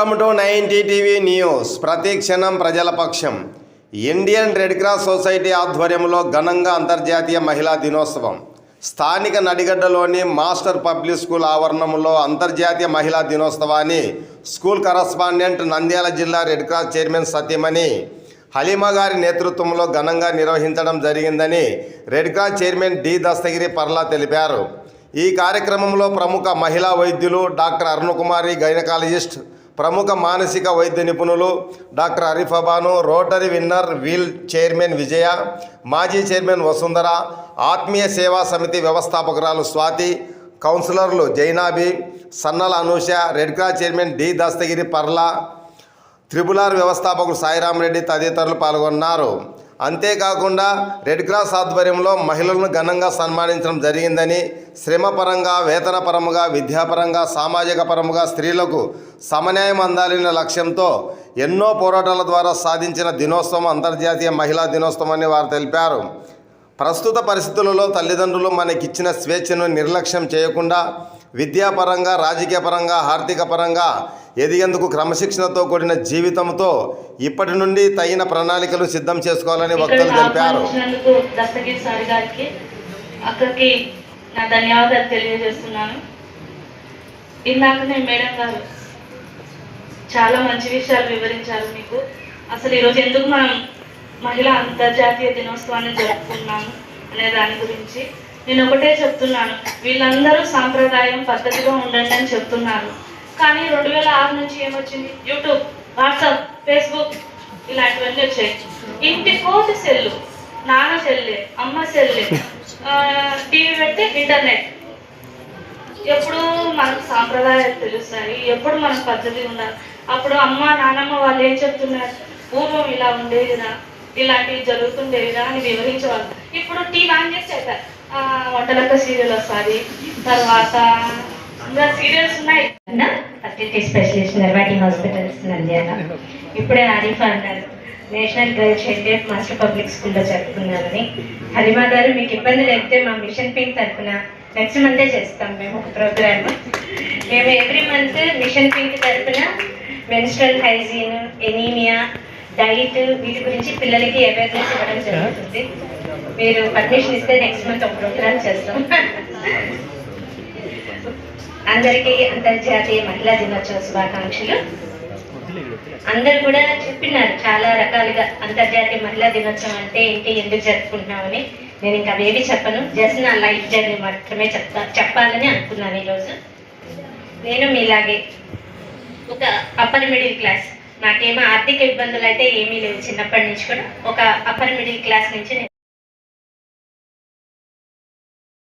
Welcome to ninety TV news. ప్రతి క్షణం ప్రజల పక్షం. ఇండియన్ రెడ్ క్రాస్ సొసైటీ ఆధ్వర్యంలో ఘనంగా అంతర్జాతీయ మహిళా దినోత్సవం. స్థానిక నడిగడ్డలోని మాస్టర్ పబ్లిక్ స్కూల్ ఆవరణంలో అంతర్జాతీయ మహిళా దినోత్సవాన్ని స్కూల్ కరస్పాండెంట్ నంద్యాల జిల్లా red cross chairman Satyamani Halima గారి నేతృత్వంలో ఘనంగా నిర్వహించడం జరిగిందని red cross chairman D Dastagiri Parla తెలిపారు. ఈ కార్యక్రమంలో ప్రముఖ మహిళా వైద్యులు డాక్టర్ అరుణకుమారి గైనకాలజిస్ట్ ప్రముఖ మానసిక వైద్య నిపుణులు doctor Arifabanu Rotary inner wheel chairman Vijaya మాజీ చైర్మన్ వసుంధర ఆత్మీయ సేవా సమితి వ్యవస్థాపకురాలు స్వాతి కౌన్సిలర్లు Jainabi Sannala Anusha red cross chairman D Dastagiri Parla triple R వ్యవస్థాపకుడు సాయిరామ్ రెడ్డి తదితరులు పాల్గొన్నారు. అంతేకాకుండా రెడ్ క్రాస్ ఆధ్వర్యంలో మహిళలను ఘనంగా సన్మానించడం జరిగిందని శ్రమపరంగా వేతనపరముగా విద్యాపరంగా సామాజిక పరముగా స్త్రీలకు సమన్యాయం అందాలనే లక్ష్యంతో ఎన్నో పోరాటాల ద్వారా సాధించిన దినోత్సవం అంతర్జాతీయ మహిళా దినోత్సవం అని వారు తెలిపారు. ప్రస్తుత పరిస్థితులలో తల్లిదండ్రులు మనకిచ్చిన స్వేచ్ఛను నిర్లక్ష్యం చేయకుండా విద్యాపరంగా రాజకీయపరంగా ఆర్థిక పరంగా ఎదిగేందుకు క్రమశిక్షణతో కూడిన జీవితంతో ఇప్పటి నుండి తగిన ప్రణాళికలు సిద్ధం చేసుకోవాలని వక్తలు తెలిపారు. అక్కడికి నా ధన్యవాదాలు తెలియజేస్తున్నాను. ఇందాకనే మేడం గారు చాలా మంచి విషయాలు వివరించారు మీకు. అసలు ఈరోజు ఎందుకు మనం మహిళా అంతర్జాతీయ దినోత్సవాన్ని జరుపుకున్నాము అనే దాని గురించి నేను ఒకటే చెప్తున్నాను. వీళ్ళందరూ సాంప్రదాయం పద్ధతిగా ఉండండి అని చెప్తున్నారు. కానీ రెండు వేల ఆరు నుంచి ఏమొచ్చింది? యూట్యూబ్ వాట్సాప్ ఫేస్బుక్ ఇలాంటివన్నీ వచ్చాయి. ఇంటి కోటి సెల్లు నాన్న సెల్లే అమ్మ సెల్లే టీవీ పెడితే ఇంటర్నెట్. ఎప్పుడు మనకు సాంప్రదాయాలు తెలుస్తాయి. ఎప్పుడు మనకు పద్ధతి ఉండాలి. అప్పుడు అమ్మ నాన్నమ్మ వాళ్ళు ఏం చెప్తున్నారు? పూర్వం ఇలా ఉండేదిరా ఇలాంటివి జరుగుతుండేవిరా అని వివరించేవాళ్ళు. ఇప్పుడు టీవీ ఆన్ చేసి వంటలక్క సీరియల్ వస్తుంది. తర్వాత ఇంకా సీరియల్స్ ఉన్నాయి. ఫెర్టిలిటీ స్పెషలిస్ట్ నిర్వాటి హాస్పిటల్స్ నంద్యాల ఇప్పుడే ఆరిఫ్ అన్నారు. National girls child master public స్కూల్లో జరుపుకున్నామని హరిమా గారు మీకు ఇబ్బంది లేకపోతే మా మిషన్ పింక్ తరఫున నెక్స్ట్ మంతే చేస్తాం. మేము ఒక ప్రోగ్రామ్. మేము ఎవ్రీ మంత్ మిషన్ పింక్ తరఫున మెన్స్ట్రల్ హైజీన్ ఎనీమియా డైట్ వీటి గురించి పిల్లలకి అవేర్నెస్ ఇవ్వడం జరుగుతుంది. మీరు పర్మిషన్ ఇస్తే నెక్స్ట్ మంత్ ఒక ప్రోగ్రామ్ చేస్తాం. అందరికీ అంతర్జాతీయ మహిళా దినోత్సవ శుభాకాంక్షలు. అందరు కూడా చెప్పినారు చాలా రకాలుగా అంతర్జాతీయ మహిళా దినోత్సవం అంటే ఏంటి ఎందుకు జరుపుకుంటున్నామని. నేను ఇంకా అవేవి చెప్పను జస్ట్ నా లైఫ్ జర్నీ మాత్రమే చెప్తా చెప్పాలని అనుకున్నాను ఈరోజు. నేను మీలాగే ఒక అప్పర్ మిడిల్ క్లాస్ నాకేమో ఆర్థిక ఇబ్బందులు అయితే ఏమీ లేవు చిన్నప్పటి నుంచి కూడా. ఒక అప్పర్ మిడిల్ క్లాస్ నుంచి నేను